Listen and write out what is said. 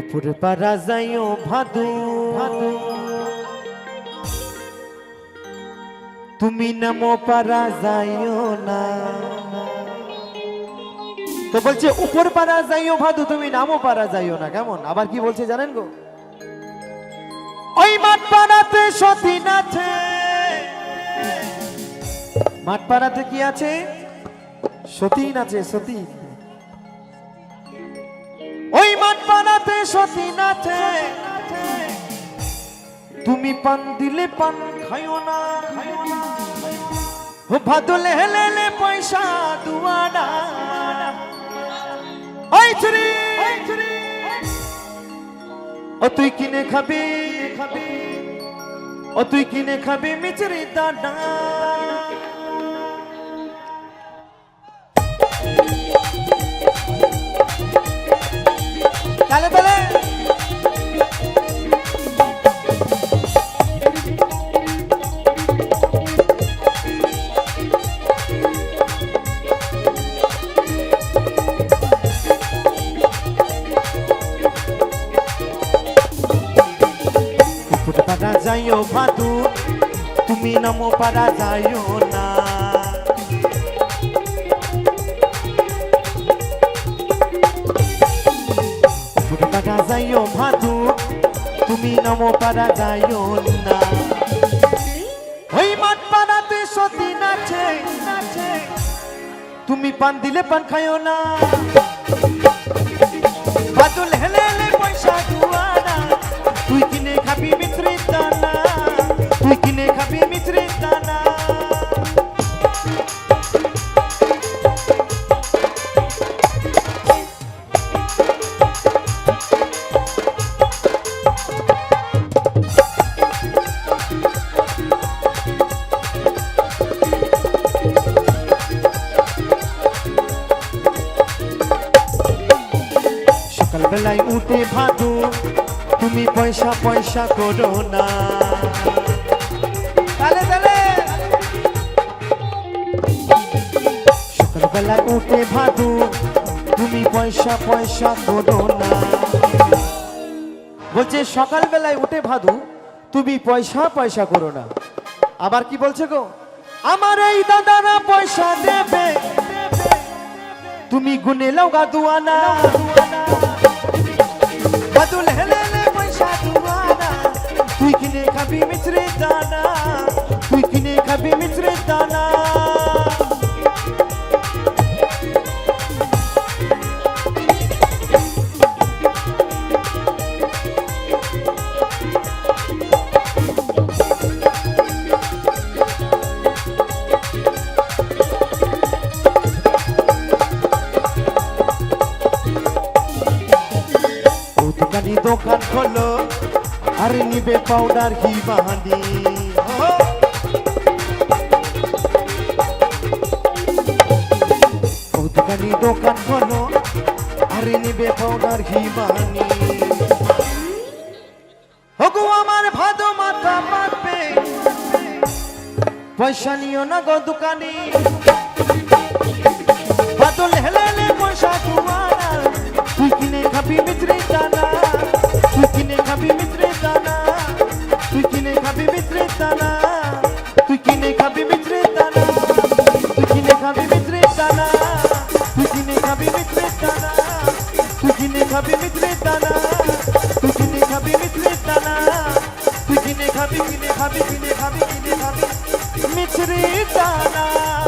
উপরে পারা যাইও ভাদু। ভাদু তুমি নামো পারা যাইও না। তো বলছে, উপর পারা যাইও ভাদু, তুমি নামও পারা যাইও না, কেমন? আবার কি বলছে জানেন গো? ওই মাঠ পাড়াতে সতীন আছে। মাঠ পাড়াতে কি আছে? সতীন আছে, সতীন। আছে তুমি পান দিলে পান, খাইও না। খাইও ও ভাদলে হেলেলে পয়সা দুয়ানা ওই ছুরি ও তুই কিনে খাবি। খাবি ও তুই কিনে খাবি মিচরি দানা। যাইও ভাদু, তুমি নামো পারা যাইও না। উপরে পারা যাইও ভাদু, তুমি নামো পারা যাইও না। ওই মাঠ পাড়াতে সতী নাচে নাচে। তুমি পান দিলে পান খাইও না। সকালবেলায় উঠে ভাদু, তুমি পয়সা পয়সা করো না। তালে উঠে ভাদু, তুমি পয়সা পয়সা করো না। বলছে, সকালবেলায় উঠে ভাদু, তুমি পয়সা পয়সা করো না। আবার কি বলছে গো? আমার এই দাদারা পয়সা দেবে। তুমি গুনে লাও গা ও দোকান খোলো, আর নিবে পাউডার ঘি বাহানি দোকানি দোকান খোলো, আর নিবে পাউডার ঘি বাহানি হগো আমার ভাদো মাথা মারবে পয়সা নিও না গো দোকানি। দানা তুই কিনে খাবি মিত্রে দানা তুই কিনে খাবি মিত্রে দানা তুই কিনে খাবি মিত্রে দানা তুই কিনে খাবি মিত্রে দানা তুই কিনে খাবি মিত্রে দানা তুই কিনে খাবি কিনে খাবি কিনে খাবি কিনে খাবি মিত্রে দানা